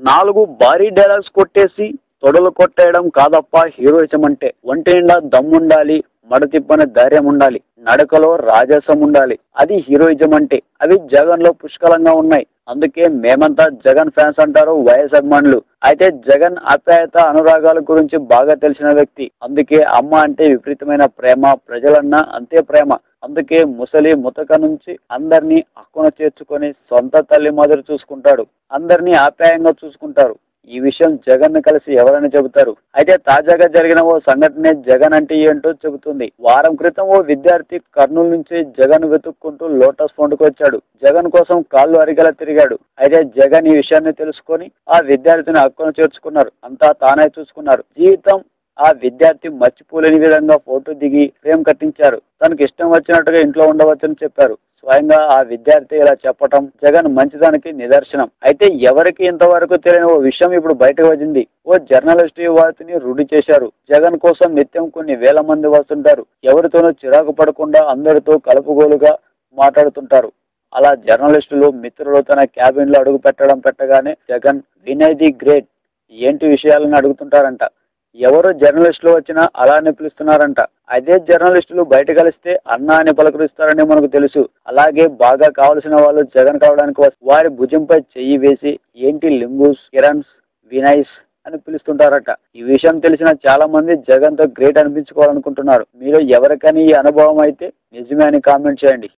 నాలుగు భారీ డైలాగ్స్ కొట్టేసి తొడలు కొట్టేయడం కాదప్ప హీరోయిజం అంటే ఒంటి నిండా దమ్ముండాలి మడతిప్పని ధైర్యం ఉండాలి నడకలో రాజసం ఉండాలి అది హీరోయిజం అంటే అవి జగన్లో పుష్కలంగా ఉన్నాయి. అందుకే మేమంతా జగన్ ఫ్యాన్స్ అంటారు వైఎస్ అభిమానులు. అయితే జగన్ ఆప్యాయత అనురాగాల గురించి బాగా తెలిసిన వ్యక్తి. అందుకే అమ్మ అంటే విపరీతమైన ప్రేమ ప్రజలన్నా అంతే ప్రేమ. అందుకే ముసలి ముతక నుంచి అందరినీ అక్కున చేర్చుకొని సొంత తల్లి మాదిరి చూసుకుంటాడు. అందరినీ ఆప్యాయంగా చూసుకుంటారు. ఈ విషయం జగన్ కలిసి ఎవరైనా చెబుతారు? అయితే తాజాగా జరిగిన ఓ సంఘటనే జగన్ అంటే ఏంటో చెబుతుంది. వారం క్రితం ఓ విద్యార్థి కర్నూలు నుంచి జగన్ వెతుక్కుంటూ లోటస్ ఫౌండ్కి వచ్చాడు. జగన్ కోసం కాళ్ళు అరిగేలా తిరిగాడు. అయితే జగన్ ఈ విషయాన్ని తెలుసుకొని ఆ విద్యార్థిని హక్కును చేర్చుకున్నారు. అంతా తానే చూసుకున్నారు. జీవితం ఆ విద్యార్థి మర్చిపోలేని విధంగా ఫోటో దిగి ఫ్రేమ్ కట్టించారు. తనకి ఇష్టం వచ్చినట్టుగా ఇంట్లో ఉండవచ్చని చెప్పారు. స్వయంగా ఆ విద్యార్థి ఇలా చెప్పటం జగన్ మంచిదానికి నిదర్శనం. అయితే ఎవరికి ఇంతవరకు తెలియని ఓ విషయం ఇప్పుడు బయటకు వచ్చింది. ఓ జర్నలిస్ట్ వారిని రుడి చేశారు. జగన్ కోసం నిత్యం కొన్ని వేల మంది వస్తుంటారు. ఎవరితోనూ చిరాకు పడకుండా అందరితో కలుపుగోలుగా మాట్లాడుతుంటారు. అలా జర్నలిస్టులు మిత్రులు తన క్యాబిన్లో అడుగు పెట్టడం పెట్టగానే జగన్ వినయ్ ది గ్రేట్ ఏంటి విషయాలను అడుగుతుంటారంట. ఎవరు జర్నలిస్టులు వచ్చినా అలానే పిలుస్తున్నారంట. అదే జర్నలిస్టులు బయట కలిస్తే అన్న అని పలకరిస్తారని మనకు తెలుసు. అలాగే బాగా కావలసిన వాళ్ళు జగన్ కావడానికి వారి భుజంపై చెయ్యి వేసి ఏంటి లింబూస్ కిరణ్స్ వినయ్స్ అని పిలుస్తుంటారట. ఈ విషయం తెలిసిన చాలా మంది జగన్తో గ్రేట్ అనిపించుకోవాలనుకుంటున్నారు. మీరు ఎవరికని ఈ అనుభవం అయితే నిజమే అని కామెంట్ చేయండి.